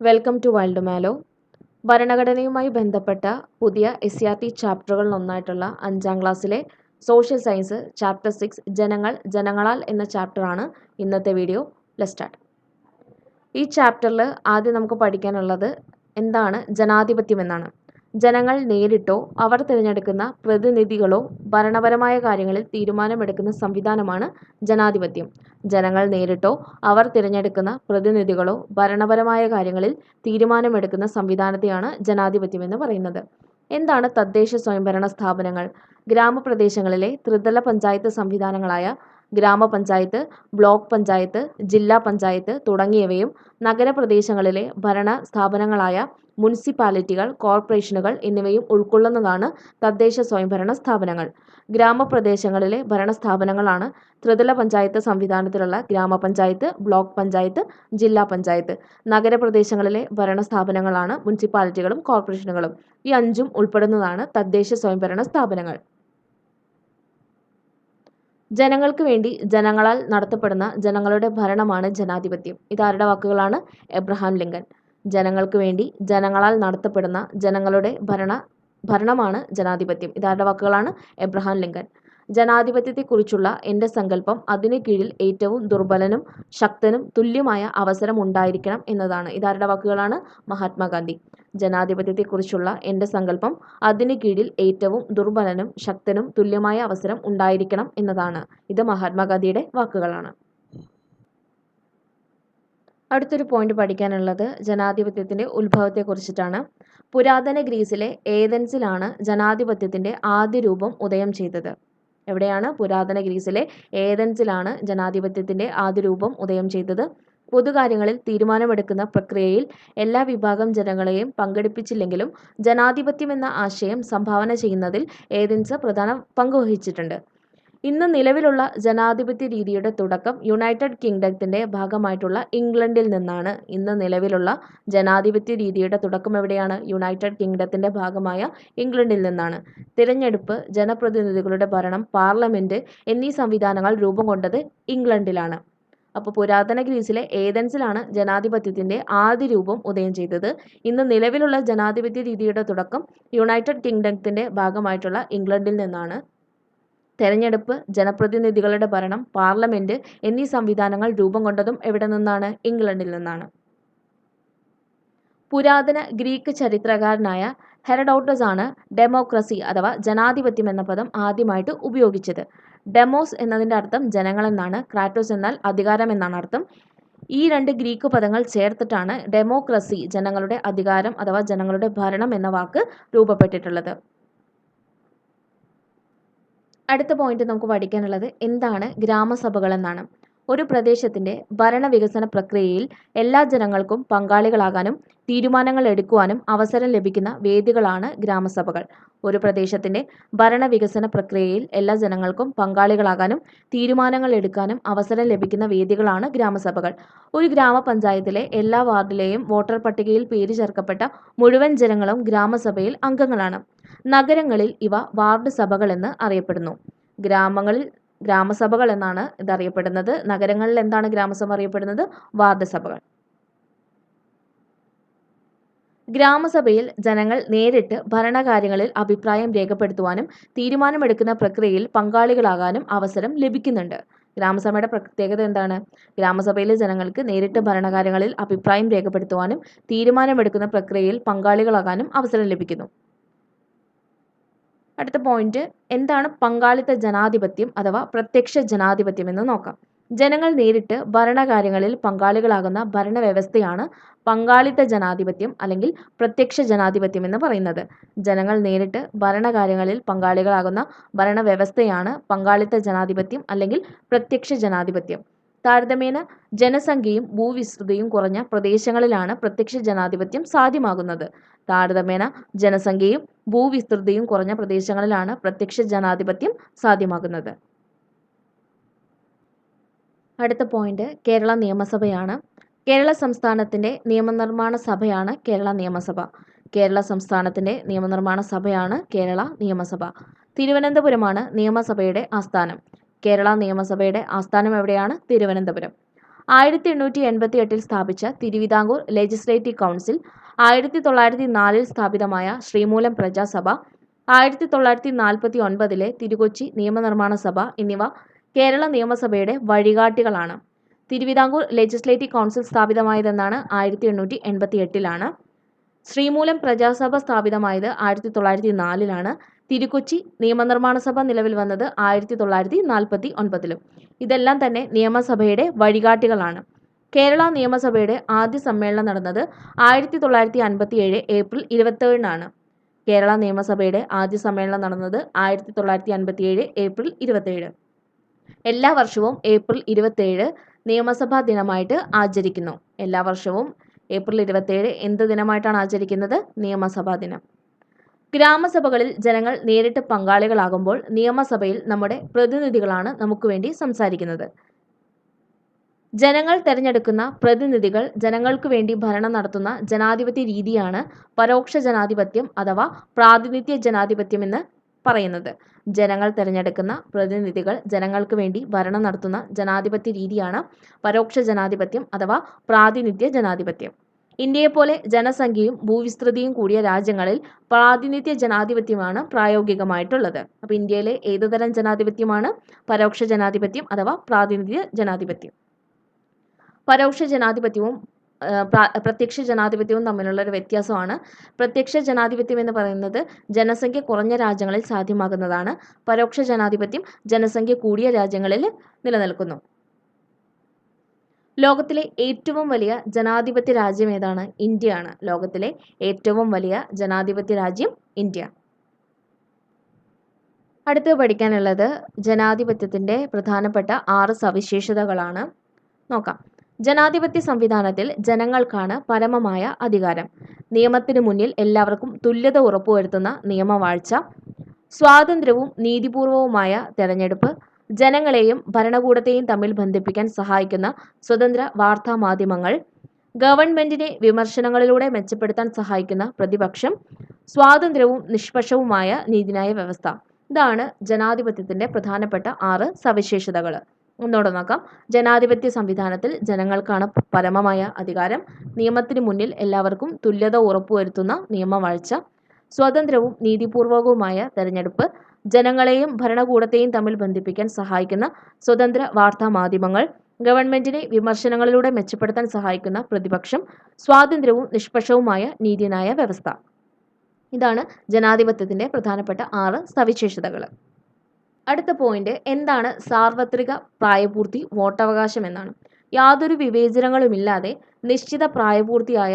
Welcome to wild mallow ഭരണഘടനയുമായി ബന്ധപ്പെട്ട പുതിയ എസ് ആർ ടി ചാപ്റ്ററുകളിൽ ഒന്നായിട്ടുള്ള അഞ്ചാം ക്ലാസ്സിലെ സോഷ്യൽ സയൻസ് ചാപ്റ്റർ സിക്സ് ജനങ്ങൾ ജനങ്ങളാൽ എന്ന ചാപ്റ്ററാണ് ഇന്നത്തെ വീഡിയോ ലെറ്റ് സ്റ്റാർട്ട് ഈ ചാപ്റ്ററിൽ ആദ്യം നമുക്ക് പഠിക്കാനുള്ളത് എന്താണ് ജനാധിപത്യം എന്നാണ്. ജനങ്ങൾ നേരിട്ടോ അവർ തിരഞ്ഞെടുക്കുന്ന പ്രതിനിധികളോ ഭരണപരമായ കാര്യങ്ങളിൽ തീരുമാനമെടുക്കുന്ന സംവിധാനമാണ് ജനാധിപത്യം. ജനങ്ങൾ നേരിട്ടോ അവർ തിരഞ്ഞെടുക്കുന്ന പ്രതിനിധികളോ ഭരണപരമായ കാര്യങ്ങളിൽ തീരുമാനമെടുക്കുന്ന സംവിധാനത്തെയാണ് ജനാധിപത്യം എന്ന് പറയുന്നത്. എന്താണ് തദ്ദേശ സ്വയംഭരണ സ്ഥാപനങ്ങൾ? ഗ്രാമപ്രദേശങ്ങളിലെ ത്രിതല പഞ്ചായത്ത് സംവിധാനങ്ങളായ ഗ്രാമപഞ്ചായത്ത് ബ്ലോക്ക് പഞ്ചായത്ത് ജില്ലാ പഞ്ചായത്ത് തുടങ്ങിയവയും നഗരപ്രദേശങ്ങളിലെ ഭരണ സ്ഥാപനങ്ങളായ മുനിസിപ്പാലിറ്റികൾ കോർപ്പറേഷനുകൾ എന്നിവയും ഉൾക്കൊള്ളുന്നതാണ് തദ്ദേശ സ്വയംഭരണ സ്ഥാപനങ്ങൾ. ഗ്രാമപ്രദേശങ്ങളിലെ ഭരണസ്ഥാപനങ്ങളാണ് ത്രിതല പഞ്ചായത്ത് സംവിധാനത്തിലുള്ള ഗ്രാമപഞ്ചായത്ത് ബ്ലോക്ക് പഞ്ചായത്ത് ജില്ലാ പഞ്ചായത്ത്. നഗരപ്രദേശങ്ങളിലെ ഭരണസ്ഥാപനങ്ങളാണ് മുനിസിപ്പാലിറ്റികളും കോർപ്പറേഷനുകളും. ഈ അഞ്ചും ഉൾപ്പെടുന്നതാണ് തദ്ദേശ സ്വയംഭരണ സ്ഥാപനങ്ങൾ. ജനങ്ങൾക്ക് വേണ്ടി ജനങ്ങളാൽ നടത്തപ്പെടുന്ന ജനങ്ങളുടെ ഭരണമാണ് ജനാധിപത്യം. ഇതാരുടെ വാക്കുകളാണ്? Abraham Lincoln. ജനങ്ങൾക്ക് വേണ്ടി ജനങ്ങളാൽ നടത്തപ്പെടുന്ന ജനങ്ങളുടെ ഭരണ ഭരണമാണ് ജനാധിപത്യം. ഇതാരുടെ വാക്കുകളാണ്? Abraham Lincoln. ജനാധിപത്യത്തെക്കുറിച്ചുള്ള എന്റെ സങ്കല്പം അതിന് കീഴിൽ ഏറ്റവും ദുർബലനും ശക്തനും തുല്യമായ അവസരം ഉണ്ടായിരിക്കണം എന്നതാണ്. ഇതാരുടെ വാക്കുകളാണ്? മഹാത്മാഗാന്ധി. ജനാധിപത്യത്തെക്കുറിച്ചുള്ള എന്റെ സങ്കല്പം അതിന് കീഴിൽ ഏറ്റവും ദുർബലനും ശക്തനും തുല്യമായ അവസരം ഉണ്ടായിരിക്കണം എന്നതാണ്. ഇത് മഹാത്മാഗാന്ധിയുടെ വാക്കുകളാണ്. അടുത്തൊരു പോയിന്റ് പഠിക്കാനുള്ളത് ജനാധിപത്യത്തിന്റെ ഉത്ഭവത്തെക്കുറിച്ചിട്ടാണ്. പുരാതന ഗ്രീസിലെ ഏതൻസിലാണ് ജനാധിപത്യത്തിന്റെ ആദ്യ രൂപം ഉദയം ചെയ്തത്. എവിടെയാണ്? പുരാതന ഗ്രീസിലെ ഏതൻസിലാണ് ജനാധിപത്യത്തിന്റെ ആദ്യ രൂപം ഉദയം ചെയ്തത്. പൊതുകാര്യങ്ങളിൽ തീരുമാനമെടുക്കുന്ന പ്രക്രിയയിൽ എല്ലാ വിഭാഗം ജനങ്ങളെയും പങ്കെടുപ്പിച്ചില്ലെങ്കിലും ജനാധിപത്യം എന്ന ആശയം സംഭാവന ചെയ്യുന്നതിൽ ഏതൻസ് പ്രധാന പങ്ക് വഹിച്ചിട്ടുണ്ട്. ഇന്ന് നിലവിലുള്ള ജനാധിപത്യ രീതിയുടെ തുടക്കം യുണൈറ്റഡ് കിങ്ഡത്തിന്റെ ഭാഗമായിട്ടുള്ള ഇംഗ്ലണ്ടിൽ നിന്നാണ്. ഇന്ന് നിലവിലുള്ള ജനാധിപത്യ രീതിയുടെ തുടക്കം എവിടെയാണ്? യുണൈറ്റഡ് കിങ്ഡത്തിന്റെ ഭാഗമായ ഇംഗ്ലണ്ടിൽ നിന്നാണ്. തിരഞ്ഞെടുപ്പ് ജനപ്രതിനിധികളുടെ ഭരണം പാർലമെന്റ് എന്നീ സംവിധാനങ്ങൾ രൂപം കൊണ്ടത് ഇംഗ്ലണ്ടിലാണ്. അപ്പോൾ പുരാതന ഗ്രീസിലെ ഏതൻസിലാണ് ജനാധിപത്യത്തിന്റെ ആദ്യ രൂപം ഉദയം ചെയ്തത്. ഇന്ന് നിലവിലുള്ള ജനാധിപത്യ രീതിയുടെ തുടക്കം യുണൈറ്റഡ് കിങ്ഡത്തിന്റെ ഭാഗമായിട്ടുള്ള ഇംഗ്ലണ്ടിൽ നിന്നാണ്. തെരഞ്ഞെടുപ്പ് ജനപ്രതിനിധികളുടെ ഭരണം പാർലമെന്റ് എന്നീ സംവിധാനങ്ങൾ രൂപം കൊണ്ടതും എവിടെ നിന്നാണ്? ഇംഗ്ലണ്ടിൽ നിന്നാണ്. പുരാതന ഗ്രീക്ക് ചരിത്രകാരനായ ഹെറഡോട്ടസ് ആണ് ഡെമോക്രസി അഥവാ ജനാധിപത്യം എന്ന പദം ആദ്യമായിട്ട് ഉപയോഗിച്ചത്. ഡെമോസ് എന്നതിന്റെ അർത്ഥം ജനങ്ങൾ എന്നാണ് ക്രാറ്റോസ് എന്നാൽ അധികാരം എന്നാണ് അർത്ഥം. ഈ രണ്ട് ഗ്രീക്ക് പദങ്ങൾ ചേർത്തിട്ടാണ് ഡെമോക്രസി ജനങ്ങളുടെ അധികാരം അഥവാ ജനങ്ങളുടെ ഭരണം എന്ന വാക്ക് രൂപപ്പെട്ടിട്ടുള്ളത്. അടുത്ത പോയിന്റ് നമുക്ക് പഠിക്കാനുള്ളത് എന്താണ് ഗ്രാമസഭകൾ എന്നാണ് ഒരു പ്രദേശത്തിന്റെ ഭരണവികസന പ്രക്രിയയിൽ എല്ലാ ജനങ്ങൾക്കും പങ്കാളികളാകാനും തീരുമാനങ്ങൾ എടുക്കുവാനും അവസരം ലഭിക്കുന്ന വേദികളാണ് ഗ്രാമസഭകൾ. ഒരു പ്രദേശത്തിന്റെ ഭരണവികസന പ്രക്രിയയിൽ എല്ലാ ജനങ്ങൾക്കും പങ്കാളികളാകാനും തീരുമാനങ്ങൾ എടുക്കാനും അവസരം ലഭിക്കുന്ന വേദികളാണ് ഗ്രാമസഭകൾ. ഒരു ഗ്രാമപഞ്ചായത്തിലെ എല്ലാ വാർഡിലെയും വോട്ടർ പട്ടികയിൽ പേര് ചേർക്കപ്പെട്ട മുഴുവൻ ജനങ്ങളും ഗ്രാമസഭയിൽ അംഗങ്ങളാണ്. നഗരങ്ങളിൽ ഇവ വാർഡ് സഭകൾ എന്ന് അറിയപ്പെടുന്നു. ഗ്രാമങ്ങളിൽ ഗ്രാമസഭകൾ എന്നാണ് ഇത് അറിയപ്പെടുന്നത് നഗരങ്ങളിൽ എന്താണ് ഗ്രാമസഭ അറിയപ്പെടുന്നത്? വാർഡ് സഭകൾ. ഗ്രാമസഭയിൽ ജനങ്ങൾ നേരിട്ട് ഭരണകാര്യങ്ങളിൽ അഭിപ്രായം രേഖപ്പെടുത്തുവാനും തീരുമാനമെടുക്കുന്ന പ്രക്രിയയിൽ പങ്കാളികളാകാനും അവസരം ലഭിക്കുന്നുണ്ട്. ഗ്രാമസഭയുടെ പ്രത്യേകത എന്താണ്? ഗ്രാമസഭയിലെ ജനങ്ങൾക്ക് നേരിട്ട് ഭരണകാര്യങ്ങളിൽ അഭിപ്രായം രേഖപ്പെടുത്തുവാനും തീരുമാനമെടുക്കുന്ന പ്രക്രിയയിൽ പങ്കാളികളാകാനും അവസരം ലഭിക്കുന്നു. അടുത്ത പോയിന്റ് എന്താണ് പങ്കാളിത്ത ജനാധിപത്യം അഥവാ പ്രത്യക്ഷ ജനാധിപത്യം എന്ന് നോക്കാം. ജനങ്ങൾ നേരിട്ട് ഭരണകാര്യങ്ങളിൽ പങ്കാളികളാകുന്ന ഭരണവ്യവസ്ഥയാണ് പങ്കാളിത്ത ജനാധിപത്യം അല്ലെങ്കിൽ പ്രത്യക്ഷ ജനാധിപത്യം എന്ന് പറയുന്നത്. ജനങ്ങൾ നേരിട്ട് ഭരണകാര്യങ്ങളിൽ പങ്കാളികളാകുന്ന ഭരണവ്യവസ്ഥയാണ് പങ്കാളിത്ത ജനാധിപത്യം അല്ലെങ്കിൽ പ്രത്യക്ഷ ജനാധിപത്യം. താരതമ്യേന ജനസംഖ്യയും ഭൂവിസ്തൃതിയും കുറഞ്ഞ പ്രദേശങ്ങളിലാണ് പ്രത്യക്ഷ ജനാധിപത്യം സാധ്യമാകുന്നത്. താരതമ്യേന ജനസംഖ്യയും ഭൂവിസ്തൃതിയും കുറഞ്ഞ പ്രദേശങ്ങളിലാണ് പ്രത്യക്ഷ ജനാധിപത്യം സാധ്യമാകുന്നത്. അടുത്ത പോയിന്റ് കേരള നിയമസഭയാണ്. കേരള സംസ്ഥാനത്തിന്റെ നിയമനിർമ്മാണ സഭയാണ് കേരള നിയമസഭ. കേരള സംസ്ഥാനത്തിന്റെ നിയമനിർമ്മാണ സഭയാണ് കേരള നിയമസഭ. തിരുവനന്തപുരമാണ് നിയമസഭയുടെ ആസ്ഥാനം. കേരള നിയമസഭയുടെ ആസ്ഥാനം എവിടെയാണ്? തിരുവനന്തപുരം. ആയിരത്തി എണ്ണൂറ്റി എൺപത്തി എട്ടിൽ സ്ഥാപിച്ച തിരുവിതാംകൂർ ലെജിസ്ലേറ്റീവ് കൗൺസിൽ ആയിരത്തി തൊള്ളായിരത്തി നാലിൽ സ്ഥാപിതമായ ശ്രീമൂലം പ്രജാസഭ ആയിരത്തി തൊള്ളായിരത്തി നാൽപ്പത്തി ഒൻപതിലെ തിരുകൊച്ചി നിയമനിർമ്മാണ സഭ എന്നിവ കേരള നിയമസഭയുടെ വഴികാട്ടികളാണ്. തിരുവിതാംകൂർ ലെജിസ്ലേറ്റീവ് കൗൺസിൽ സ്ഥാപിതമായതെന്നാണ് ആയിരത്തി എണ്ണൂറ്റി എൺപത്തി എട്ടിലാണ് ശ്രീമൂലം പ്രജാസഭ സ്ഥാപിതമായത് ആയിരത്തി തൊള്ളായിരത്തി നാലിലാണ് തിരുക്കൊച്ചി നിയമനിർമ്മാണ സഭ നിലവിൽ വന്നത് ആയിരത്തി തൊള്ളായിരത്തി നാൽപ്പത്തി ഒൻപതിലും ഇതെല്ലാം തന്നെ നിയമസഭയുടെ വഴികാട്ടികളാണ്. കേരള നിയമസഭയുടെ ആദ്യ സമ്മേളനം നടന്നത് ആയിരത്തി തൊള്ളായിരത്തി അൻപത്തി ഏഴ് ഏപ്രിൽ ഇരുപത്തേഴിനാണ് കേരള നിയമസഭയുടെ ആദ്യ സമ്മേളനം നടന്നത് ആയിരത്തി തൊള്ളായിരത്തി അൻപത്തി ഏഴ് ഏപ്രിൽ ഇരുപത്തേഴ് എല്ലാ വർഷവും ഏപ്രിൽ ഇരുപത്തേഴ് നിയമസഭാ ദിനമായിട്ട് ആചരിക്കുന്നു. എല്ലാ വർഷവും ഏപ്രിൽ ഇരുപത്തേഴ് എന്ത് ദിനമായിട്ടാണ് ആചരിക്കുന്നത്? നിയമസഭാ ദിനം. ഗ്രാമസഭകളിൽ ജനങ്ങൾ നേരിട്ട് പങ്കാളികളാകുമ്പോൾ നിയമസഭയിൽ നമ്മുടെ പ്രതിനിധികളാണ് നമുക്ക് വേണ്ടി സംസാരിക്കുന്നത്. ജനങ്ങൾ തെരഞ്ഞെടുക്കുന്ന പ്രതിനിധികൾ ജനങ്ങൾക്ക് വേണ്ടി ഭരണം നടത്തുന്ന ജനാധിപത്യ രീതിയാണ് പരോക്ഷ ജനാധിപത്യം അഥവാ പ്രാതിനിധ്യ ജനാധിപത്യം എന്ന് പറയുന്നത്. ജനങ്ങൾ തിരഞ്ഞെടുക്കുന്ന പ്രതിനിധികൾ ജനങ്ങൾക്ക് വേണ്ടി ഭരണം നടത്തുന്ന ജനാധിപത്യ രീതിയാണ് പരോക്ഷ ജനാധിപത്യം അഥവാ പ്രാതിനിധ്യ ജനാധിപത്യം. ഇന്ത്യയെപ്പോലെ ജനസംഖ്യയും ഭൂവിസ്തൃതിയും കൂടിയ രാജ്യങ്ങളിൽ പ്രാതിനിധ്യ ജനാധിപത്യമാണ് പ്രായോഗികമായിട്ടുള്ളത്. അപ്പോൾ ഇന്ത്യയിലെ ഏതുതരം ജനാധിപത്യമാണ്? പരോക്ഷ ജനാധിപത്യം അഥവാ പ്രാതിനിധ്യ ജനാധിപത്യം. പരോക്ഷ ജനാധിപത്യവും പ്രത്യക്ഷ ജനാധിപത്യവും തമ്മിലുള്ള ഒരു വ്യത്യാസമാണ്. പ്രത്യക്ഷ ജനാധിപത്യം എന്ന് പറയുന്നത് ജനസംഖ്യ കുറഞ്ഞ രാജ്യങ്ങളിൽ സാധ്യമാകുന്നതാണ്. പരോക്ഷ ജനാധിപത്യം ജനസംഖ്യ കൂടിയ രാജ്യങ്ങളിൽ നിലനിൽക്കുന്നു. ലോകത്തിലെ ഏറ്റവും വലിയ ജനാധിപത്യ രാജ്യം ഏതാണ്? ഇന്ത്യയാണ്. ലോകത്തിലെ ഏറ്റവും വലിയ ജനാധിപത്യ രാജ്യം ഇന്ത്യ. അടുത്ത് പഠിക്കാനുള്ളത് ജനാധിപത്യത്തിന്റെ പ്രധാനപ്പെട്ട ആറ് സവിശേഷതകളാണ്. നോക്കാം. ജനാധിപത്യ സംവിധാനത്തിൽ ജനങ്ങൾക്കാണ് പരമമായ അധികാരം. നിയമത്തിനു മുന്നിൽ എല്ലാവർക്കും തുല്യത ഉറപ്പുവരുത്തുന്ന നിയമവാഴ്ച. സ്വാതന്ത്ര്യവും നീതിപൂർവവുമായ തെരഞ്ഞെടുപ്പ്. ജനങ്ങളെയും ഭരണകൂടത്തെയും തമ്മിൽ ബന്ധിപ്പിക്കാൻ സഹായിക്കുന്ന സ്വതന്ത്ര വാർത്താ മാധ്യമങ്ങൾ ഗവൺമെന്റിനെ വിമർശനങ്ങളിലൂടെ മെച്ചപ്പെടുത്താൻ സഹായിക്കുന്ന പ്രതിപക്ഷം സ്വാതന്ത്ര്യവും നിഷ്പക്ഷവുമായ നീതിന്യായ വ്യവസ്ഥ. ഇതാണ് ജനാധിപത്യത്തിന്റെ പ്രധാനപ്പെട്ട ആറ് സവിശേഷതകൾ. ഒന്നോടെ നോക്കാം. ജനാധിപത്യ സംവിധാനത്തിൽ ജനങ്ങൾക്കാണ് പരമമായ അധികാരം. നിയമത്തിന് മുന്നിൽ എല്ലാവർക്കും തുല്യത ഉറപ്പുവരുത്തുന്ന നിയമവാഴ്ച സ്വതന്ത്രവും നീതിപൂർവകവുമായ തെരഞ്ഞെടുപ്പ് ജനങ്ങളെയും ഭരണകൂടത്തെയും തമ്മിൽ ബന്ധിപ്പിക്കാൻ സഹായിക്കുന്ന സ്വതന്ത്ര വാർത്താ മാധ്യമങ്ങൾ ഗവൺമെന്റിനെ വിമർശനങ്ങളിലൂടെ മെച്ചപ്പെടുത്താൻ സഹായിക്കുന്ന പ്രതിപക്ഷം സ്വാതന്ത്ര്യവും നിഷ്പക്ഷവുമായ നീതിന്യായ വ്യവസ്ഥ. ഇതാണ് ജനാധിപത്യത്തിന്റെ പ്രധാനപ്പെട്ട ആറ് സവിശേഷതകൾ അടുത്ത പോയിന്റ് എന്താണ് സാർവത്രിക പ്രായപൂർത്തി വോട്ടവകാശം എന്നാണ്. യാതൊരു വിവേചനങ്ങളുമില്ലാതെ നിശ്ചിത പ്രായപൂർത്തിയായ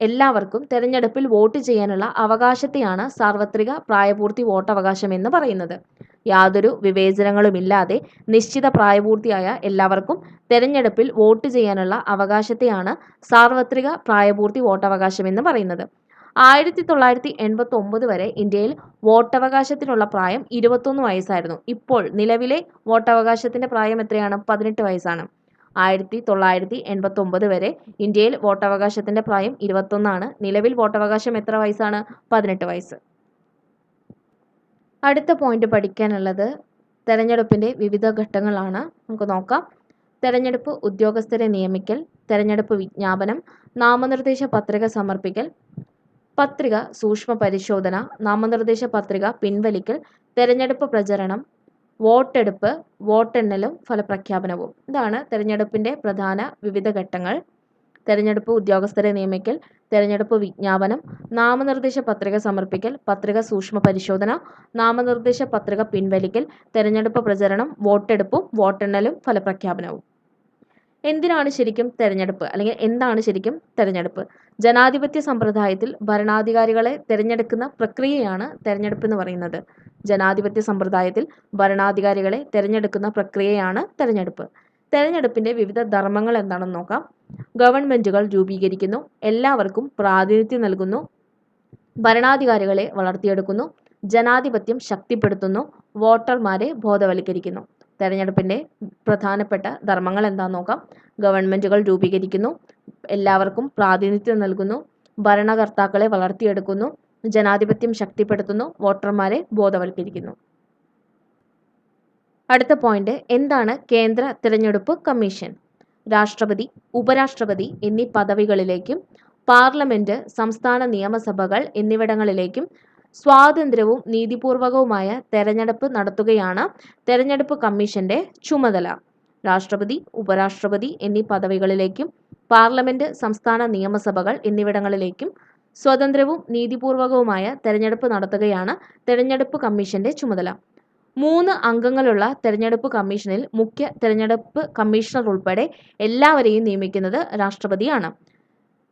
എല്ലാവർക്കും തെരഞ്ഞെടുപ്പിൽ വോട്ട് ചെയ്യാനുള്ള അവകാശത്തെയാണ് സാർവത്രിക പ്രായപൂർത്തി വോട്ടവകാശം എന്ന് പറയുന്നത്. യാതൊരു വിവേചനങ്ങളുമില്ലാതെ നിശ്ചിത പ്രായപൂർത്തിയായ എല്ലാവർക്കും തെരഞ്ഞെടുപ്പിൽ വോട്ട് ചെയ്യാനുള്ള അവകാശത്തെയാണ് സാർവത്രിക പ്രായപൂർത്തി വോട്ടവകാശം എന്ന് പറയുന്നത്. ആയിരത്തി തൊള്ളായിരത്തി എൺപത്തി ഒമ്പത് വരെ ഇന്ത്യയിൽ വോട്ടവകാശത്തിനുള്ള പ്രായം ഇരുപത്തൊന്ന് വയസ്സായിരുന്നു. ഇപ്പോൾ നിലവിലെ വോട്ടവകാശത്തിന്റെ പ്രായം എത്രയാണ്? പതിനെട്ട് വയസ്സാണ്. ആയിരത്തി തൊള്ളായിരത്തി എൺപത്തി ഒമ്പത് വരെ ഇന്ത്യയിൽ വോട്ടവകാശത്തിന്റെ പ്രായം ഇരുപത്തൊന്നാണ്. നിലവിൽ വോട്ടവകാശം എത്ര വയസ്സാണ്? പതിനെട്ട് വയസ്സ്. അടുത്ത പോയിന്റ് പഠിക്കാനുള്ളത് തെരഞ്ഞെടുപ്പിന്റെ വിവിധ ഘട്ടങ്ങളാണ്. നമുക്ക് നോക്കാം. തെരഞ്ഞെടുപ്പ് ഉദ്യോഗസ്ഥരെ നിയമിക്കൽ തെരഞ്ഞെടുപ്പ് വിജ്ഞാപനം നാമനിർദ്ദേശ പത്രിക സമർപ്പിക്കൽ പത്രിക സൂക്ഷ്മ പരിശോധന നാമനിർദ്ദേശ പത്രിക പിൻവലിക്കൽ തെരഞ്ഞെടുപ്പ് പ്രചരണം വോട്ടെടുപ്പ് വോട്ടെണ്ണലും ഫലപ്രഖ്യാപനവും. ഇതാണ് തെരഞ്ഞെടുപ്പിന്റെ പ്രധാന വിവിധ ഘട്ടങ്ങൾ. തെരഞ്ഞെടുപ്പ് ഉദ്യോഗസ്ഥരെ നിയമിക്കൽ തെരഞ്ഞെടുപ്പ് വിജ്ഞാപനം നാമനിർദ്ദേശ പത്രിക സമർപ്പിക്കൽ പത്രിക സൂക്ഷ്മ പരിശോധന നാമനിർദ്ദേശ പത്രിക പിൻവലിക്കൽ തെരഞ്ഞെടുപ്പ് പ്രചരണം വോട്ടെടുപ്പും വോട്ടെണ്ണലും ഫലപ്രഖ്യാപനവും. എന്തിനാണ് ശരിക്കും തെരഞ്ഞെടുപ്പ്? അല്ലെങ്കിൽ എന്താണ് ശരിക്കും തെരഞ്ഞെടുപ്പ്? ജനാധിപത്യ സമ്പ്രദായത്തിൽ ഭരണാധികാരികളെ തിരഞ്ഞെടുക്കുന്ന പ്രക്രിയയാണ് തെരഞ്ഞെടുപ്പ് എന്ന് പറയുന്നത്. ജനാധിപത്യ സമ്പ്രദായത്തിൽ ഭരണാധികാരികളെ തിരഞ്ഞെടുക്കുന്ന പ്രക്രിയയാണ് തെരഞ്ഞെടുപ്പ്. തെരഞ്ഞെടുപ്പിന്റെ വിവിധ ധർമ്മങ്ങൾ എന്താണെന്ന് നോക്കാം. ഗവൺമെന്റുകൾ രൂപീകരിക്കുന്നു. എല്ലാവർക്കും പ്രാതിനിധ്യം നൽകുന്നു. ഭരണാധികാരികളെ വളർത്തിയെടുക്കുന്നു. ജനാധിപത്യം ശക്തിപ്പെടുത്തുന്നു. വോട്ടർമാരെ ബോധവൽക്കരിക്കുന്നു. തെരഞ്ഞെടുപ്പിന്റെ പ്രധാനപ്പെട്ട ധർമ്മങ്ങൾ എന്താണെന്ന് നോക്കാം? ഗവൺമെന്റുകൾ രൂപീകരിക്കുന്നു എല്ലാവർക്കും പ്രാതിനിധ്യം നൽകുന്നു ഭരണകർത്താക്കളെ വളർത്തിയെടുക്കുന്നു ജനാധിപത്യം ശക്തിപ്പെടുത്തുന്നു വോട്ടർമാരെ ബോധവൽക്കരിക്കുന്നു. അടുത്ത പോയിന്റ് എന്താണ് കേന്ദ്ര തിരഞ്ഞെടുപ്പ് കമ്മീഷൻ? രാഷ്ട്രപതി ഉപരാഷ്ട്രപതി എന്നീ പദവികളിലേക്കും പാർലമെന്റ് സംസ്ഥാന നിയമസഭകൾ എന്നിവിടങ്ങളിലേക്കും സ്വാതന്ത്ര്യവും നീതിപൂർവകവുമായ തെരഞ്ഞെടുപ്പ് നടത്തുകയാണ് തെരഞ്ഞെടുപ്പ് കമ്മീഷന്റെ ചുമതല. രാഷ്ട്രപതി ഉപരാഷ്ട്രപതി എന്നീ പദവികളിലേക്കും പാർലമെന്റ് സംസ്ഥാന നിയമസഭകൾ എന്നിവിടങ്ങളിലേക്കും സ്വതന്ത്രവും നീതിപൂർവകവുമായ തെരഞ്ഞെടുപ്പ് നടത്തുകയാണ് തെരഞ്ഞെടുപ്പ് കമ്മീഷന്റെ ചുമതല. മൂന്ന് അംഗങ്ങളുള്ള തെരഞ്ഞെടുപ്പ് കമ്മീഷനിൽ മുഖ്യ തെരഞ്ഞെടുപ്പ് കമ്മീഷണർ ഉൾപ്പെടെ എല്ലാവരെയും നിയമിക്കുന്നത് രാഷ്ട്രപതിയാണ്.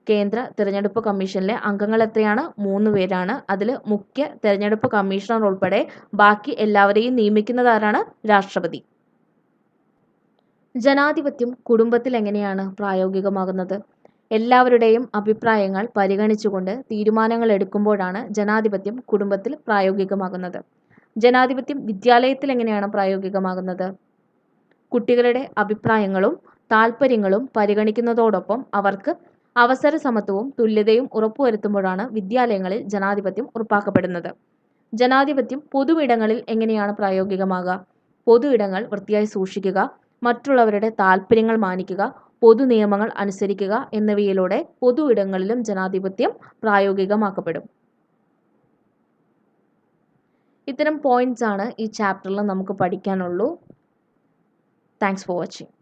കേന്ദ്ര തിരഞ്ഞെടുപ്പ് കമ്മീഷനിലെ അംഗങ്ങൾ എത്രയാണ്? മൂന്ന് പേരാണ്. അതിൽ മുഖ്യ തിരഞ്ഞെടുപ്പ് കമ്മീഷണർ ഉൾപ്പെടെ ബാക്കി എല്ലാവരെയും നിയമിക്കുന്നത് ആരാണ്? രാഷ്ട്രപതി. ജനാധിപത്യം കുടുംബത്തിൽ എങ്ങനെയാണ് പ്രായോഗികമാകുന്നത്? എല്ലാവരുടെയും അഭിപ്രായങ്ങൾ പരിഗണിച്ചുകൊണ്ട് തീരുമാനങ്ങൾ എടുക്കുമ്പോഴാണ് ജനാധിപത്യം കുടുംബത്തിൽ പ്രായോഗികമാകുന്നത്. ജനാധിപത്യം വിദ്യാലയത്തിൽ എങ്ങനെയാണ് പ്രായോഗികമാകുന്നത്? കുട്ടികളുടെ അഭിപ്രായങ്ങളും താല്പര്യങ്ങളും പരിഗണിക്കുന്നതോടൊപ്പം അവർക്ക് അവസര സമത്വവും തുല്യതയും ഉറപ്പുവരുത്തുമ്പോഴാണ് വിദ്യാലയങ്ങളിൽ ജനാധിപത്യം ഉറപ്പാക്കപ്പെടുന്നത്. ജനാധിപത്യം പൊതു ഇടങ്ങളിൽ എങ്ങനെയാണ് പ്രായോഗികമാകുക? പൊതു ഇടങ്ങൾ വൃത്തിയായി സൂക്ഷിക്കുക മറ്റുള്ളവരുടെ താല്പര്യങ്ങൾ മാനിക്കുക പൊതു നിയമങ്ങൾ അനുസരിക്കുക എന്നിവയിലൂടെ പൊതു ഇടങ്ങളിലും ജനാധിപത്യം പ്രായോഗികമാക്കപ്പെടും. ഇത്തരം പോയിന്റ്സ് ആണ് ഈ ചാപ്റ്ററിൽ നമുക്ക് പഠിക്കാനുള്ളൂ. Thanks for watching